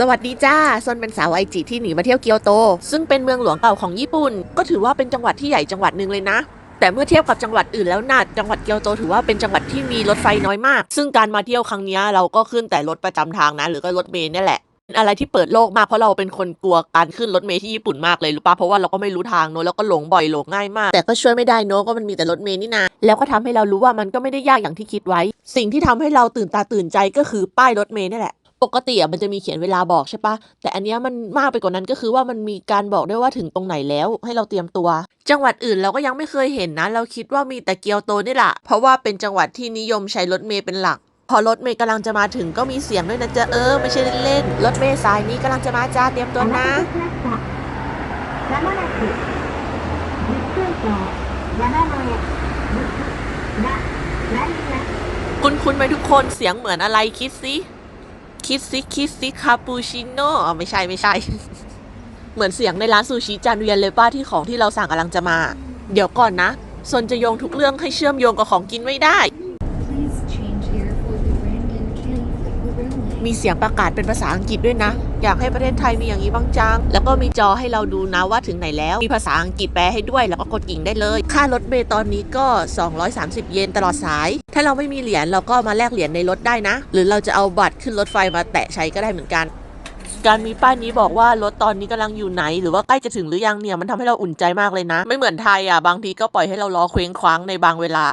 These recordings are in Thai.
สวัสดีจ้าซนเป็นสาวไอจิที่หนีมาเที่ยวเกียวโต ซึ่งเป็นเมืองหลวงเก่าของญี่ปุ่น ก็ถือว่าเป็นจังหวัดที่ใหญ่จังหวัดหนึ่งเลยนะ แต่เมื่อเทียบกับจังหวัดอื่นแล้วนะจังหวัดเกียวโตถือว่าเป็นจังหวัดที่มีรถไฟน้อยมาก ซึ่งการมาเที่ยวครั้งนี้เราก็ขึ้นแต่รถประจำทางนะหรือก็รถเมล์นี่แหละเป็นอะไรที่เปิดโลกมากเพราะเราเป็นคนกลัวการขึ้นรถเมล์ที่ญี่ปุ่นมากเลยรู้ปะเพราะว่าเราก็ไม่รู้ทางเนอะแล้วก็หลงบ่อยหลงง่ายมาก แต่ก็ช่วยไม่ได้เนอะก็มันมีแต่รถเมล์นี่นาแล้วก็ทำให้เรารู้ว่ามันก็ไม่ได้ยากอย่างที่คิดไว้ สิ่งที่ทำให้เราตื่นตาตื่นใจก็คือป้ายรถเมล์นี่แหละ ปกติอะมันจะมีเขียนเวลาบอกใช่ปะแต่อันนี้มันมากไปกว่านั้นก็คือว่ามันมีการบอกได้ว่าถึงตรงไหนแล้วให้เราเตรียมตัว จังหวัดอื่นเราก็ยังไม่เคยเห็นนะ เราคิดว่ามีแต่เกียวโตนี่แหละเพราะว่าเป็นจังหวัดที่นิยมใช้รถเมล์เป็นหลัก พอรถเมล์กำลังจะมาถึงก็มีเสียงด้วยนะจ๊ะเออไม่ใช่เล่นๆรถเมล์สายนี้กำลังจะมาจ้าเตรียมตัวนะคุณคุณไหมทุกคนเสียงเหมือนอะไรคิดซิ คิดสิคิดสิคาปูชิโน่อ๋อไม่ใช่ไม่ใช่ เหมือนเสียงในร้านซูชิจานเวียนเลยป้าที่ของที่เราสั่งกำลังจะมา เดี๋ยวก่อนนะซนจะโยงทุกเรื่องให้เชื่อมโยงกับของกินไม่ได้ Please change here for the Brandon King Railway. มีเสียงประกาศเป็นภาษาอังกฤษด้วยนะ อยากให้ประเทศไทยมีอย่างนี้บ้างจัง แล้วก็มีจอให้เราดูนะว่าถึงไหนแล้ว มีภาษาอังกฤษแปลให้ด้วย แล้วก็กดกิ่งได้เลย ค่ารถเมล์ตอนนี้ก็ 230 เยนตลอดสาย ถ้าเราไม่มีเหรียญเราก็มาแลกเหรียญในรถได้นะ หรือเราจะเอาบัตรขึ้นรถไฟมาแตะใช้ก็ได้เหมือนกันการมีป้ายนี้บอกว่ารถตอนนี้กำลังอยู่ไหน หรือว่าใกล้จะถึงหรือยังเนี่ยมันทำให้เราอุ่นใจมากเลยนะ ไม่เหมือนไทยอะบางทีก็ปล่อยให้เรารอเคว้งคว้างในบางเวลา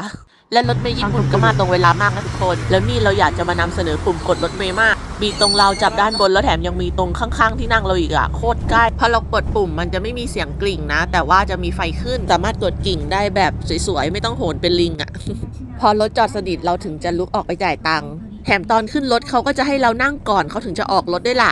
และรถเมย์ญี่ปุ่นก็มาตรงเวลามากนะทุกคน แล้วนี่เราอยากจะมานำเสนอปุ่มกดรถเมย์มาก มีตรงเราจับด้านบนแล้วแถมยังมีตรงข้างๆที่นั่งเราอีกอะโคตรใกล้พอเรากดปุ่มมันจะไม่มีเสียงกลิ่งนะ แต่ว่าจะมีไฟขึ้นสามารถกดกิ่งได้แบบสวยๆไม่ต้องโหนเป็นลิงอะพอรถจอดสนิทเราถึงจะลุกออกไปจ่ายตังค์แถมตอนขึ้นรถเขาก็จะให้เรานั่งก่อนเขาถึงจะออกรถได้วยล่ะ